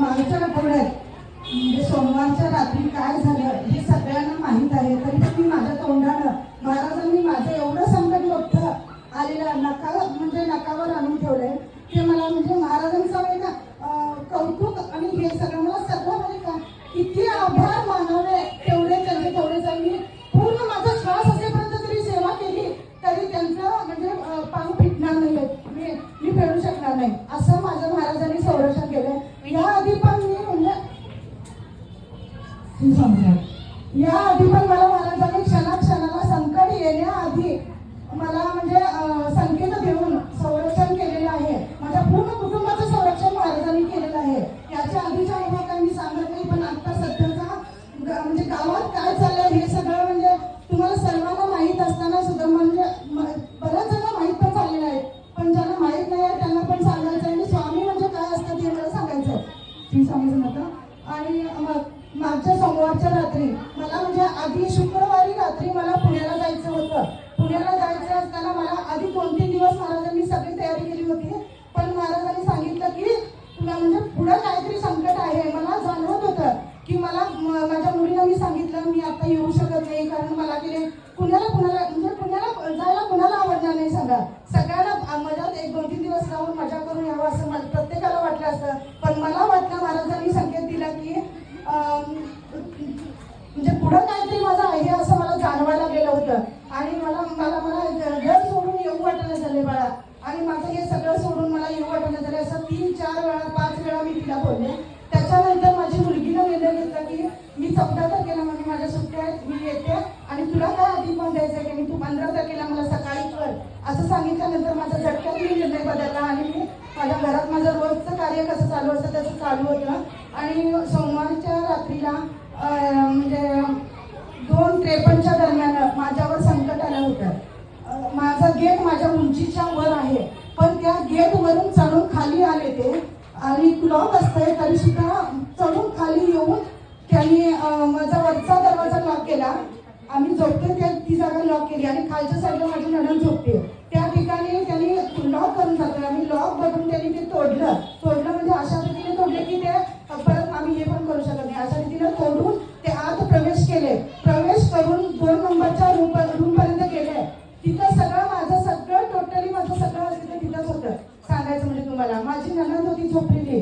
मागच्या आठवड्यात म्हणजे सोमवारच्या रात्री काय झालं हे सगळ्यांना माहीत आहे. तरी पण मी माझ्या तोंडानं महाराजांनी माझं एवढं संकट मोठं आलेलं नका म्हणजे नकावर आणून ठेवलंय. ते मला म्हणजे महाराजांचं आहे अं, कौतुक आणि हे सगळं मला सगळं म्हणजे का किती आभार मानवले या आधी पण मला महाराजांनी क्षणाक्षणाला संकट येण्याआधी मला म्हणजे संकेत देऊन संरक्षण केलेलं आहे. माझ्या पूर्ण कुटुंबाचं संरक्षण महाराजांनी केलेलं आहे. याच्या आधीच्या अनुभव काही मी सांगत नाही पण आता सध्याचा म्हणजे गावात काय चाललंय हे सगळं म्हणजे तुम्हाला सर्वांना माहीत असताना सुद्धा म्हणजे बऱ्याच जण माहीत पण चाललेलं आहे पण ज्यांना माहीत नाही आहे त्यांना पण सांगायचं आहे आणि स्वामी म्हणजे काय असतं ते मला सांगायचं आहे. ती स्वामी समजतं आणि मग मागच्या सोमवारच्या रात्री मला म्हणजे आधी शुक्रवारी रात्री मला पुण्याला जायचं होतं. पुण्याला जायचं असताना मला आधी दोन तीन दिवस महाराजांनी सगळी तयारी केली होती. पण महाराजांनी सांगितलं की तुला म्हणजे पुढं काहीतरी संकट आहे. मला जाणवत होतं की मला माझ्या मुलीला मी सांगितलं मी आता येऊ शकत नाही कारण मला की पुण्याला पुण्याला म्हणजे पुण्याला जायला कुणाला आवडणार नाही सगळं सगळ्यांना मजा मजात एक दोन तीन दिवस राहून मजा करून यावं असं मला प्रत्येकाला वाटलं असतं. पण मला वाटलं महाराजांनी संकेत दिला की अं, म्हणजे पुढं काहीतरी माझं आहे असं मला जाणवायला गेलं होतं. आणि मला मला मला घर सोडून येऊ वाटलं झाले बाळा. आणि माझं हे सगळं सोडून मला येऊ वाटलं झालं असं तीन चार वेळा पाच वेळा मी तिला बोलले. त्याच्यानंतर माझी मुलगीनं निर्णय घेतला की मी चौदा तारखेला म्हणजे माझ्या सुट्ट्या आहेत मी येते. आणि तुला काय आधी पण द्यायचं आहे की मी तू पंधरा तारखेला मला सकाळी कर. असं सांगितल्यानंतर माझा झटक्यात मी निर्णय बदलला आणि मी माझ्या घरात माझं रोजचं कार्य कसं चालू असतं तसं चालू होतं. आणि सोमवारच्या रात्रीला अं, म्हणजे दोन त्रेपन्नच्या दरम्यान माझ्यावर संकट आलं होतं अं, माझं गेट माझ्या उंचीच्या वर आहे पण त्या गेट वरून चढून खाली आले ते. आणि क्लॉक असतंय तरी सुद्धा चढून खाली येऊन त्यांनी माझा वरचा दरवाजा लॉक केला. आम्ही झोपतो त्या ती जागा लॉक केली. आणि खालच्या साईडला माझी नणंद झोपते माझी ननंद होती झोपलेली